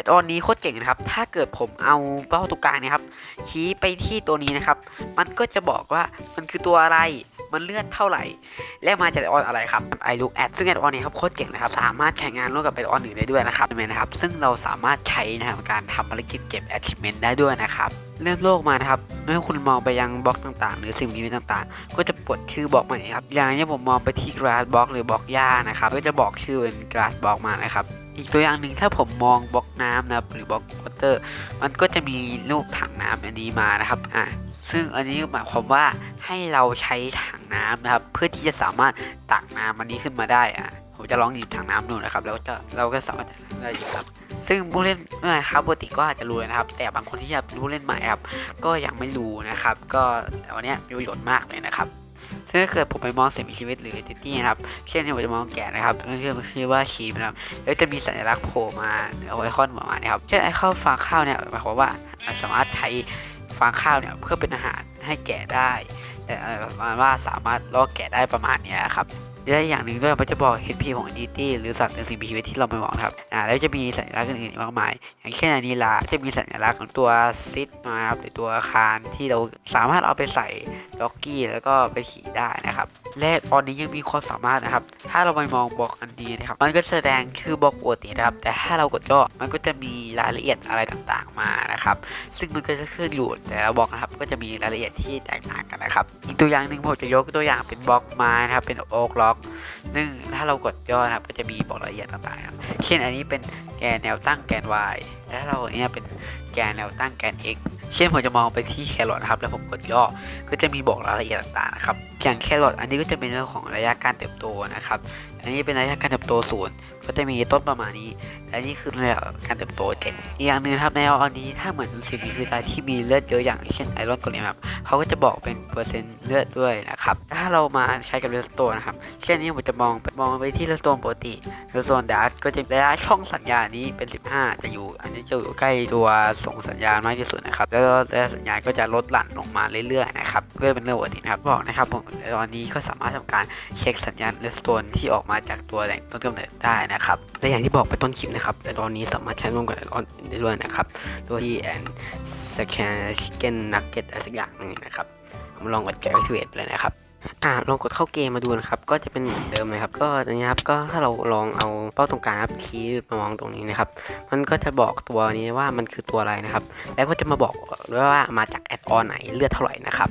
อดออนนี้โคตรเก่งนะครับ ถ้าเกิดผมเอาเป้าตรงกลางเนะครับ ชี้ไปที่ตัวนี้นะครับ มันก็จะบอกว่ามันคือตัวอะไร มันเลือดเท่าไหร่ และมาจากแอดออนอะไรครับ I look at ซึ่งแอดออนนี้ครับโคตรเจ๋งนะครับ สามารถใช้งงานร่วมกับแอดออนอื่นได้ด้วยนะครับเห็นไหมนะครับ ซึ่งเราสามารถใช้นะครับการทำภารกิจเก็บ achievement ได้ด้วยนะครับเริ่มโลกมานะครับเมื่อคุณมองไปยังบล็อกต่างๆ หรือสิ่งมีชีวิตต่างๆ ก็จะปลดชื่อบล็อกใหม่ครับ อย่างนี้ผมมองไปที่ grass block หรือบล็อกหญ้านะครับ ก็จะบอกชื่อเป็น grass block มานะครับ อีกตัวอย่างหนึ่งถ้าผมมองบล็อกน้ำนะครับหรือบล็อก water มันก็จะมีรูปถังน้ำอันนี้มานะครับอ่าซึ่งอันนี้หมายความว่าให้เราใช้ถังน้ำนะครับ เพื่อที่จะสามารถตักน้ำอันนี้ขึ้นมาได้อะผมจะลองหยิบถังน้ำดูนะครับ แล้วจะเราก็สามารถได้อยู่ครับ ซึ่งผู้เล่นเมื่อครับปกติก็อาจจะรู้นะครับ แต่บางคนที่จะผู้เล่นใหม่ครับ ก็ยังไม่รู้นะครับ ก็วันนี้มีประโยชน์มากเลยนะครับ ซึ่งถ้าเกิดผมไปมองสิ่งมีชีวิตหรือติตี้นะครับ เช่นที่ผมจะมองแกะนะครับนั่นคืองชื่อว่าชีมนะครับแล้วจะมีสัญลักษณ์โผล่มาเอาไอคอนประมาณนี้ครับเช่นไอคอนฟางข้าวเนี่ยหมายความว่าสามารถใช้ฟางข้าวเนี่ยเพื่อเป็นอาหารให้แกะได้แต่ประมาณว่าสามารถล่อแกะได้ประมาณนี้ครับ และอย่างหนึ่งด้วยมันจะบอก HP ของ entity หรือสัตว์หรือสิ่งมีชีวิตที่เราไปมองครับอ่าแล้วจะมีสัญลักษณ์อื่นๆมากมาย อย่างเช่นอันนี้ละจะมีสัญลักษณ์ของตัวซิดมาครับหรือตัวอาคารที่เราสามารถเอาไปใส่ล็อกกี้แล้วก็ไปขี่ได้นะครับ และตอนนี้ยังมีความสามารถนะครับ ถ้าเราไปมองบล็อกอันนี้นะครับ มันก็แสดงชื่อบล็อกปกตินะครับ แต่ถ้าเรากดย่อมันก็จะมีรายละเอียดอะไรต่างๆมานะครับ ซึ่งมันก็จะขึ้นอยู่แต่ละบล็อกนะครับ ก็จะมีรายละเอียดที่แตกต่างกันนะครับ อีกตัวอย่างหนึ่งผมจะยกตัวอย่างเป็นบล็อกไม้นะครับเป็นโอ๊กล็อกซึ่งถ้าเรากดย่อนะครับก็จะมีบอกรายละเอียดต่างๆครับเช่นอันนี้เป็นแกนแนวตั้งแกน y และเราอันเนี้ยเป็นแกนแนวตั้งแกน x เช่นผมจะมองไปที่แครอทนะครับแล้วผมกดย่อก็จะมีบอกรายละเอียดต่างๆนะครับอย่างแครอทอันนี้ก็จะเป็นเรื่องของระยะการเติบโตนะครับ อันนี้เป็นระยะการเติบโตศูนย์ก็จะมีต้นประมาณนี้และนี่คือระยะการเติบโตเจ็ดอีกอย่างหนึ่งครับในอันนี้ถ้าเหมือนสิ่งมีชีวิตอะไรที่มีเลือดเยอะอย่างเช่นไอรอนโกเลมครับเขาก็จะบอกเป็นเปอร์เซ็นต์เลือดด้วยนะครับถ้าเรามาใช้กับเรสโตนนะครับเช่นนี้ผมจะมองไปมองไปที่เรสโตปกติเรสโตดาร์ก็จะระยะช่องสัญญาณนี้เป็น 15 จะอยู่ อันนี้จะอยู่ใกล้ตัวส่งสัญญาณมากที่สุดนะครับแล้วระสัญญาณก็จะลดหลั่นลงมาเรื่อยๆนะครับเพื่อเป็นเรื่องปกตินะครับบอกนะครับผมตอนนี้ก็สามารถทำการเช็คสัญญาณเรสโตนที่ออกมาจากตัวแหล่งต้นกำเนิดได้นะครับและอย่างที่บอกไปต้นคลิปนะครับแต่ตอนนี้สามารถใช้ร่วมกับออนได้ด้วยนะครับตัวที่แอนสแคนชิคเก้นนักเก็ตอะไรสักอย่างหนึ่งนะครับผมลองกดแกะทีเวทไปเลยนะครับ อ่าลองกดเข้าเกมมาดูนะครับ ก็จะเป็นเหมือนเดิมเลยครับ ก็อันนี้ครับก็ถ้าเราลองเอาเป้าตรงกลางครับคีย์มามองตรงนี้นะครับ มันก็จะบอกตัวนี้ว่ามันคือตัวอะไรนะครับ แล้วก็จะมาบอกด้วยว่ามาจากแอดออนไหนเลือดเท่าไหร่นะครับ